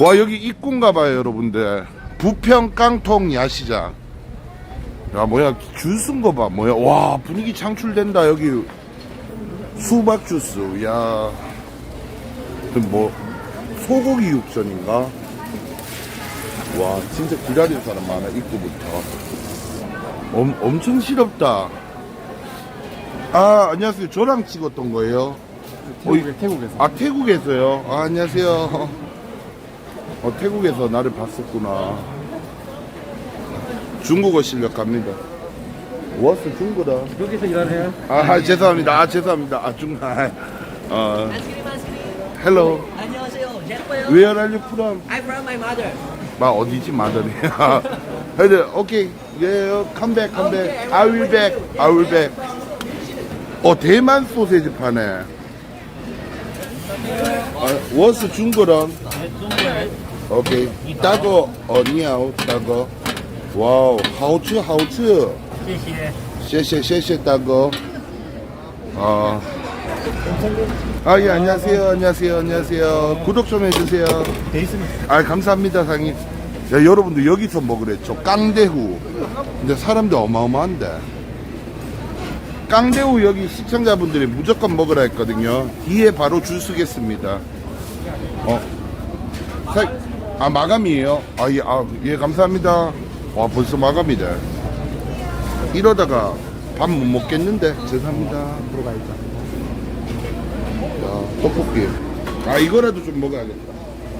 와 여기 입구인가 봐요 여러분들 부평 깡통 야시장 야 뭐야 줄 쓴 거 봐 뭐야 와 분위기 창출된다 여기 수박 주스 야. 그뭐 소고기 육전인가? 와 진짜 기다리는 사람 많아 입구부터 엄, 엄청 시럽다 아 안녕하세요 저랑 찍었던 거예요? 태국에, 태국에서. 아 태국에서요? 아, 안녕하세요 어, 태국에서 나를 봤었구나. 중국어 실력 갑니다. 워스 중국어다. 여기서 일하세요? 아 죄송합니다. 아 죄송합니다. 아 중국 아, 어, hello. 안녕하세요. 예뻐요. where are you from? I'm from my mother. 마 어디지 마더니? 헤드 오케이. 예 컴백 컴백 I will back. I will back. 어 대만 소세지 파네. 아, 워스 따거 어니야오 따거 와우 하우츠 하우츠 谢谢。谢谢谢谢大哥. 아. 아, 예, 안녕하세요. 안녕하세요. 안녕하세요. 구독 좀 해주세요. 돼 있습니다. 아, 감사합니다, 상님. 야, 여러분들 여기서 먹으랬죠. 깡대후. 근데 사람들 어마어마한데. 깡대후 여기 시청자분들이 무조건 먹으라 했거든요. 뒤에 바로 줄 서겠습니다. 어. 사, 아, 마감이에요? 아, 예, 아, 예, 감사합니다. 와, 벌써 마감이다. 이러다가 밥 못 먹겠는데 죄송합니다 들어가야죠 야 떡볶이 아 이거라도 좀 먹어야겠다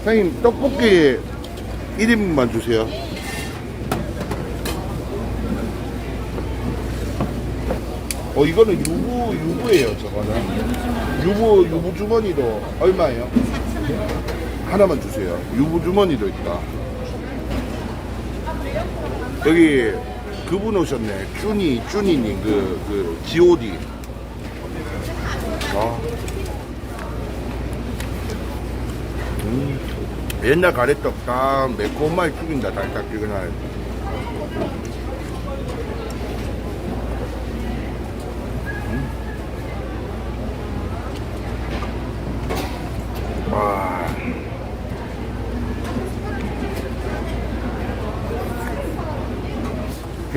사장님 떡볶이 1인분만 주세요 어 이거는 유부 유부예요 저거는 유부 유부 주머니도 얼마예요? 하나만 주세요 유부 주머니도 있다 여기 그분 오셨네. 쭈니, 쭈니님, 그, 그, GOD. 아. 음. 옛날 가래떡 딱 매콤하게 죽인다, 달짝지근하게.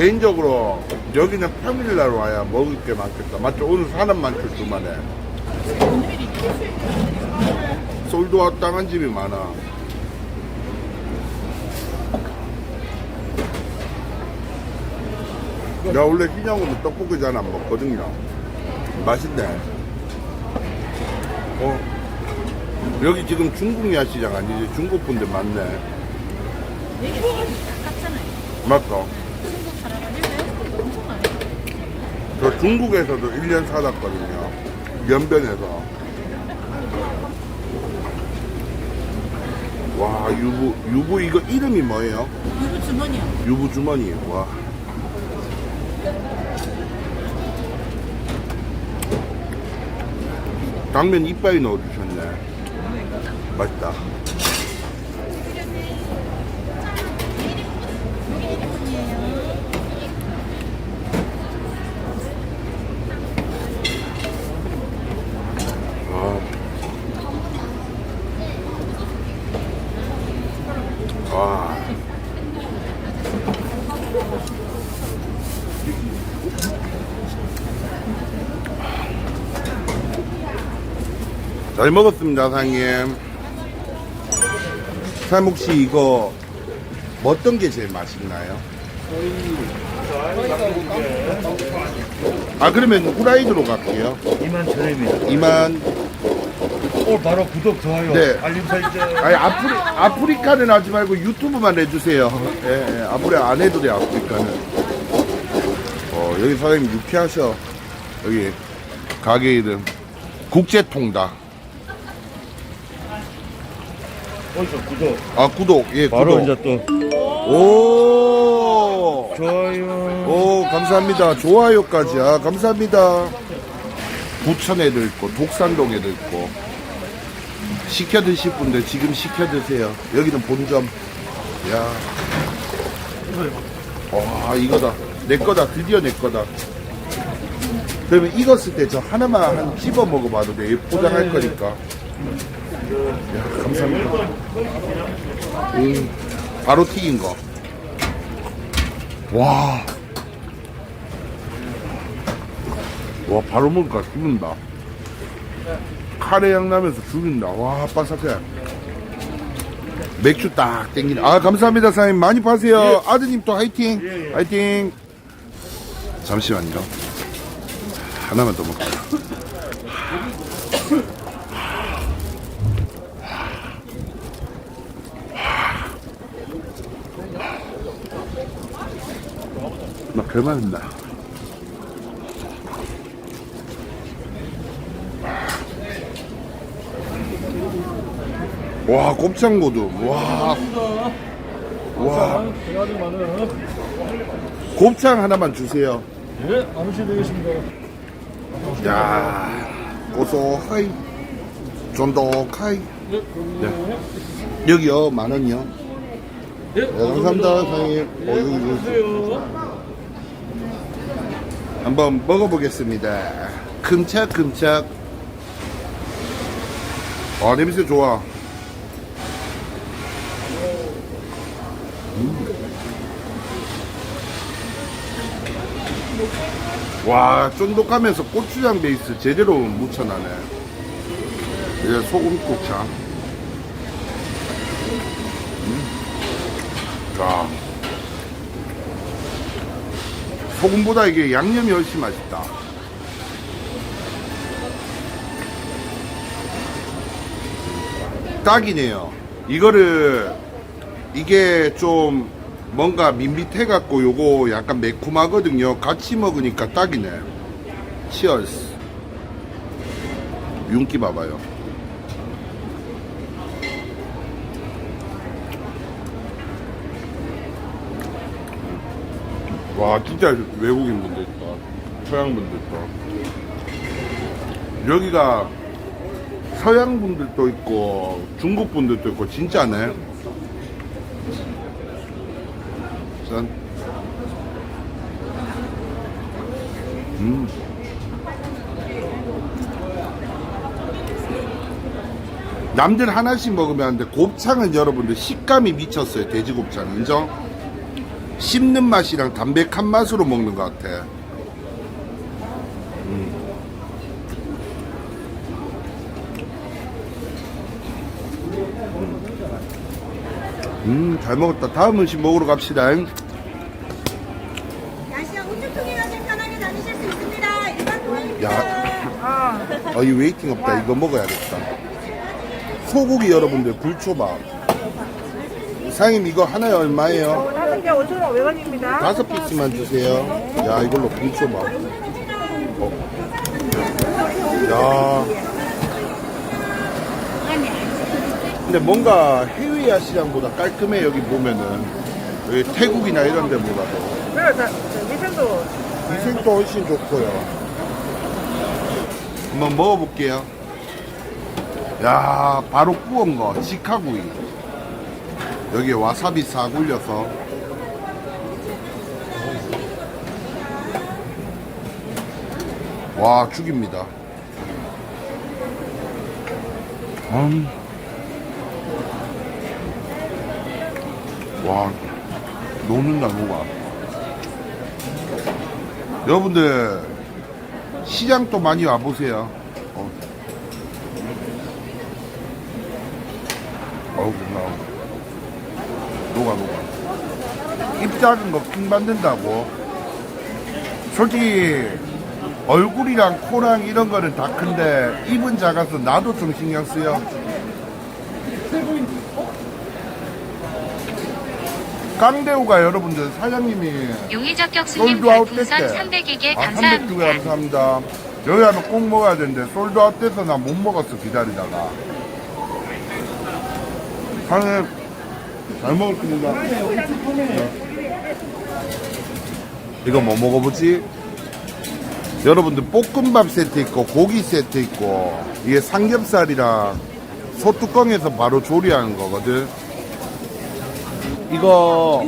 개인적으로 여기는 평일날 와야 먹을 게 많겠다. 맞죠? 오늘 사람 많죠, 주말에. 솔드아웃 당한 집이 많아. 나 원래 신양으로 떡볶이 잘 안 먹거든요. 맛있네. 어. 여기 지금 중국 야시장 아니지? 중국 분들 많네. 맞다. 저 중국에서도 1년 살았거든요. 연변에서. 와, 유부, 유부 이거 이름이 뭐예요? 유부 주머니요. 유부 주머니. 와. 당면 이빨이 넣어주셨네. 맛있다. 잘 먹었습니다, 사장님. 사장님 혹시 이거 뭐 어떤 게 제일 맛있나요? 아 그러면 후라이드로 갈게요. 이만 전입니다. 2만 오늘 바로 구독, 좋아요, 네. 알림 설정. 아니 아프리, 아프리카는 하지 말고 유튜브만 해주세요. 예, 예, 아무리 안 해도 돼 아프리카는. 어 여기 사장님 유쾌하셔. 여기 가게 이름 국제통다. 어디서? 구독. 아 구독. 예 바로 구독. 이제 또. 오. 좋아요. 오 감사합니다. 좋아요까지. 아 감사합니다. 부천에도 있고 독산동에도 있고. 시켜 드실 분들 지금 시켜 드세요. 여기는 본점. 야 와 이거다. 내 거다. 드디어 내 거다. 그러면 익었을 때 저 하나만 한 집어 먹어봐도 돼. 포장할 거니까. 야, 감사합니다. 음, 바로 튀긴 거. 와. 와, 바로 먹으니까 죽는다. 카레 향 나면서 죽인다. 와, 바삭해. 맥주 딱 땡기네. 아, 감사합니다, 사장님. 많이 파세요. 아드님 또 화이팅. 화이팅. 잠시만요. 하나만 더 먹자. 나 별말입니다. 와, 곱창고두. 와. 와. 곱창 하나만 주세요. 예, 아무시 되겠습니다. 야, 고소하이, 쫀득하이. 네. 여기요, 만 원이요. 예, 네, 감사합니다, 사장님. 어, 여기, 여기. 한번 먹어보겠습니다. 큼착큼착. 아, 냄새 좋아. 음. 와, 쫀득하면서 고추장 베이스 제대로 묻혀나네. 이제 소금 고창. 음. 자. 소금보다 이게 양념이 훨씬 맛있다. 딱이네요. 이거를 이게 좀 뭔가 밋밋해 갖고 요거 약간 매콤하거든요. 같이 먹으니까 딱이네. 치얼스. 윤기 봐봐요. 와 진짜 외국인 분들 있다. 서양 분들 있다. 여기가 서양 분들도 있고 중국 분들도 있고 진짜네. 짠. 음. 남들 하나씩 먹으면 안 돼. 곱창은 여러분들 식감이 미쳤어요. 돼지 곱창 인정? 씹는 맛이랑 담백한 맛으로 먹는 것 같아. 음, 잘 먹었다. 다음 음식 먹으러 갑시다. 야시장 우체통이나 편하게 다니실 수 있습니다. 일반 도입니다. 야, 어, 이 웨이팅 없다. 이거 먹어야겠다. 소고기 여러분들 굴초밥. 사장님 이거 하나에 얼마예요? 다섯 개 5,500원입니다. 다섯 피스만 주세요. 야, 이걸로 굴초밥. 어. 야. 근데 뭔가 해외 야시장보다 깔끔해 여기 보면은 여기 태국이나 이런 데보다도 그래, 자, 저 위생도 위생도 훨씬 좋고요. 한번 먹어볼게요. 야, 바로 구운 거, 직화구이. 여기에 와사비 싹 올려서. 와, 죽입니다. 음. 와, 녹는다, 녹아. 여러분들 시장 또 많이 와보세요. 어. 어우 나 녹아 녹아. 입 작은 거 킹 받는다고. 솔직히 얼굴이랑 코랑 이런 거는 다 큰데 입은 작아서 나도 좀 신경 쓰여. 깡대우가 여러분들 사장님이 용의적격 스님 솔드아웃 별풍선 됐대. 300개게 아, 300개 감사합니다. 감사합니다. 여기 가면 꼭 먹어야 되는데 솔드아웃 돼서 나 못 먹었어 기다리다가. 사장님 잘 먹었습니다. 네. 이거 뭐 먹어보지? 여러분들 볶음밥 세트 있고 고기 세트 있고 이게 삼겹살이랑 소뚜껑에서 바로 조리하는 거거든. 이거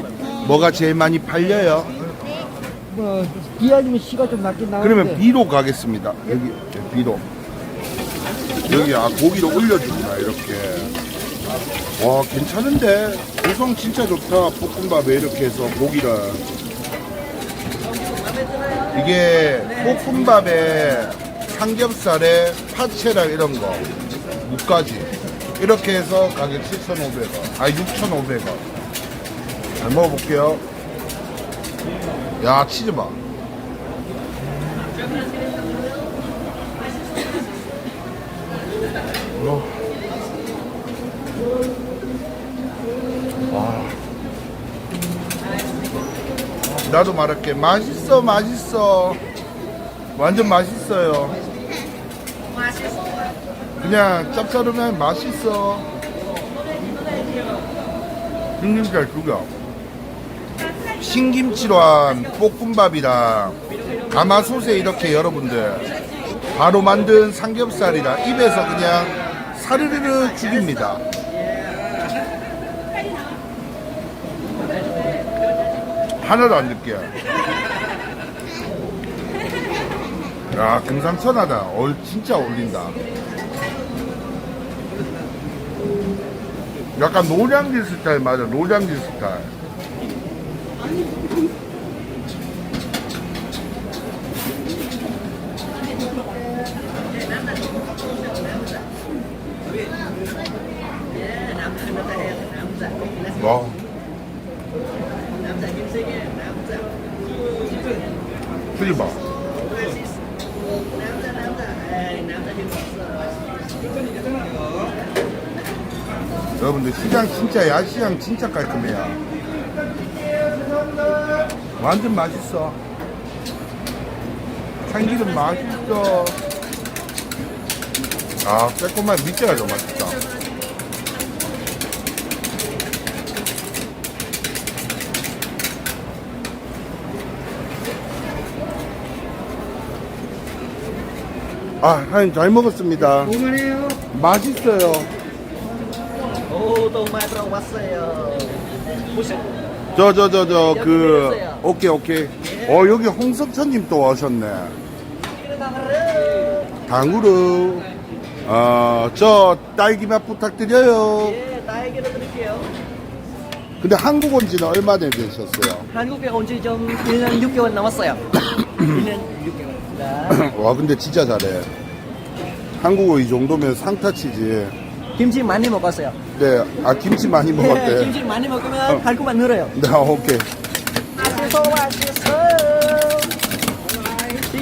뭐가 제일 많이 팔려요? 뭐, 비 아니면 씨가 좀 낫긴 나는데. 그러면 B로 가겠습니다. 여기 네, B로. 여기 아 고기를 올려주구나 이렇게 와 괜찮은데? 구성 진짜 좋다. 볶음밥에 이렇게 해서 고기를 이게 볶음밥에 삼겹살에 파채랑 이런 거 무까지. 이렇게 해서 가격 7,500원. 아니 6,500원. 잘 먹어볼게요. 야 치즈 봐 나도 말할게. 맛있어, 맛있어. 완전 맛있어요. 그냥 짭짤하면 맛있어. 신김치를 두겨. 신김치로 한 볶음밥이랑 가마솥에 이렇게 여러분들 바로 만든 삼겹살이랑 입에서 그냥 사르르르 죽입니다. 하나도 안 느껴. 야, 금상첨화다. 얼, 진짜 어울린다. 약간 노량진 스타일 맞아, 노량진 스타일. 와. 틀리 봐. 여러분들 시장 진짜 야시장 진짜 깔끔해요. 완전 맛있어. 참기름 맛있어. 아, 새콤한 밑에가 더 맛있다. 아, 사장님 잘 먹었습니다. 오늘이에요. 맛있어요. 오, 또 마트로 왔어요. 보세요. 저저 저 저 그. 오케이 오케이. 어 여기 홍석천님 또 오셨네. 당구루. 어저 딸기맛 부탁드려요. 예, 딸기로 드릴게요. 근데 한국 온 지는 얼마 나 되셨어요? 한국에 온 지 좀 1년 6개월 남았어요. 1년 6개월. 와 근데 진짜 잘해. 한국어 이 정도면 상타치지. 김치 많이 먹었어요. 네, 아 김치 많이 예, 먹었대. 김치 많이 먹으면 달콤한 늘어요. 네, 오케이. 맛있어, 맛있어.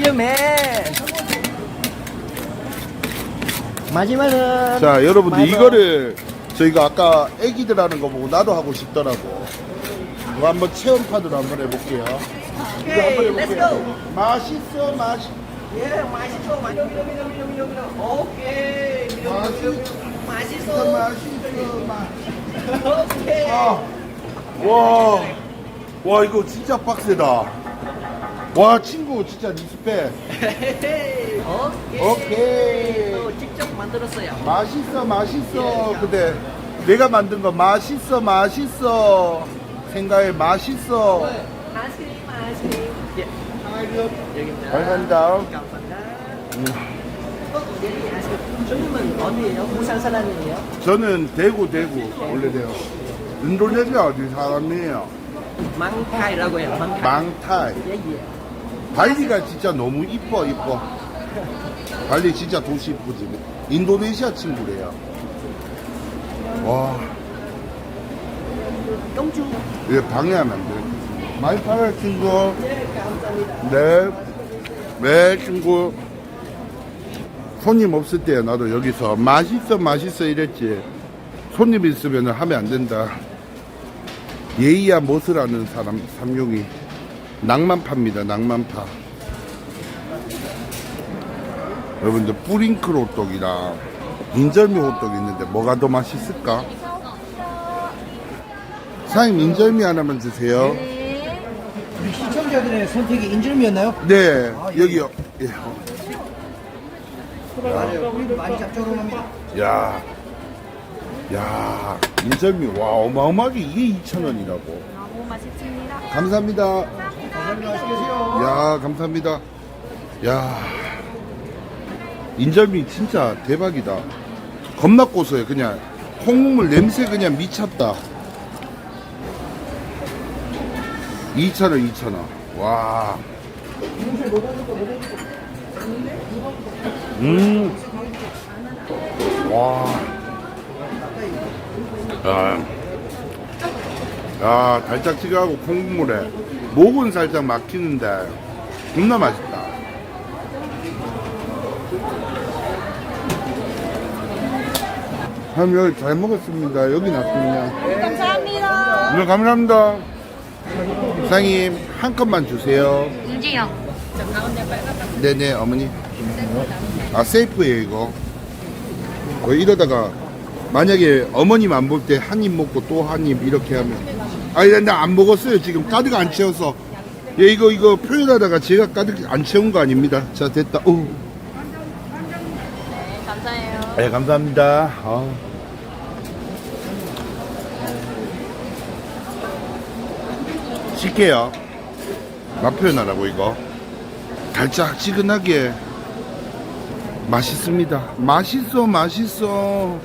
Man. 마지막은 자, 여러분들 맞아. 이거를 저희가 아까 애기들 하는 거 보고 나도 하고 싶더라고. 이거 한번 체험판으로 한번 해볼게요. 오케이, 해볼게요. go. 맛있어, 맛있. 예, 맛있어. 맛- 여기, 여기, 여기, 여기, 여기. 오케이. 여기, 여기, 여기. 맛있어, 맛있어. 맛있어. 오케이. 아, 와, 와 이거 진짜 빡세다. 와 친구 진짜 리스펙. 오케이. 오케이. 또 직접 만들었어요. 맛있어, 맛있어. 근데 내가 만든 거 맛있어, 맛있어. 생각에 맛있어. 아이스크림, 아이스크림. 예, 여기입니다. 감사합니다. 어, 아이스크림. 손님은 어디예요? 부산 사람이에요? 저는 대구, 대구 원래대요. 인도네시아 어디 사람이에요? 망카이라고 해요. 망카이. 망타이. 예, 예. 발리가 진짜 너무 이뻐, 이뻐. 발리 진짜 도시 이쁘지. 인도네시아 친구래요. 와, 공주. 이거 방해하면 안 돼. 많이 팔아요, 친구. 네. 네. 네, 친구. 손님 없을 때 나도 여기서 맛있어, 맛있어 이랬지. 손님 있으면 하면 안 된다. 예의야 못을하는 사람, 삼룡이. 낭만파입니다, 낭만파. 여러분들, 뿌링클 호떡이랑 인절미 호떡이 있는데 뭐가 더 맛있을까? 사장님, 인절미 하나만 주세요. 우리 시청자들의 선택이 인절미였나요? 네, 여기요. 예. 맞아요. 우리도 많이 짭조름합니다. 야, 야, 인절미, 와, 어마어마하게 이게 2,000원이라고. 너무 맛있습니다. 감사합니다. 감사합니다. 야, 감사합니다. 야, 인절미 진짜 대박이다. 겁나 고소해 그냥 콩국물 냄새 그냥 미쳤다. 2,000원 2,000원. 와. 음. 와. 야. 야, 달짝지근하고 콩국물에 목은 살짝 막히는데 겁나 맛있다. ham 여기 잘 먹었습니다. 여기 놨습니다. 감사합니다. 네, 감사합니다. 사장님, 한 컵만 주세요. 윤지영. 네네, 어머니. 아, 세이프예요, 이거. 어, 이러다가, 만약에 어머님 안 볼 때 한 입 먹고 또 한 입 이렇게 하면. 아니, 나안 먹었어요. 지금 가득 안 채워서. 예, 이거, 이거 표현하다가 제가 가득 안 채운 거 아닙니다. 자, 됐다. 오. 감사해요. 네, 감사합니다. 아. 씻게요. 맛 표현하라고 이거. 달짝지근하게 맛있습니다. 맛있어, 맛있어.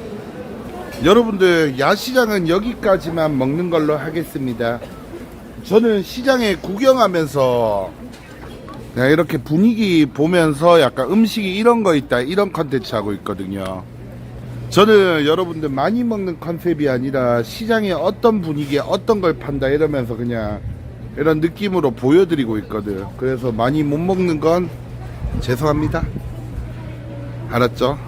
여러분들 야시장은 여기까지만 먹는 걸로 하겠습니다. 저는 시장에 구경하면서 그냥 이렇게 분위기 보면서 약간 음식이 이런 거 있다 이런 컨텐츠 하고 있거든요. 저는 여러분들 많이 먹는 컨셉이 아니라 시장에 어떤 분위기에 어떤 걸 판다 이러면서 그냥 이런 느낌으로 보여드리고 있거든. 그래서 많이 못 먹는 건 죄송합니다. 알았죠?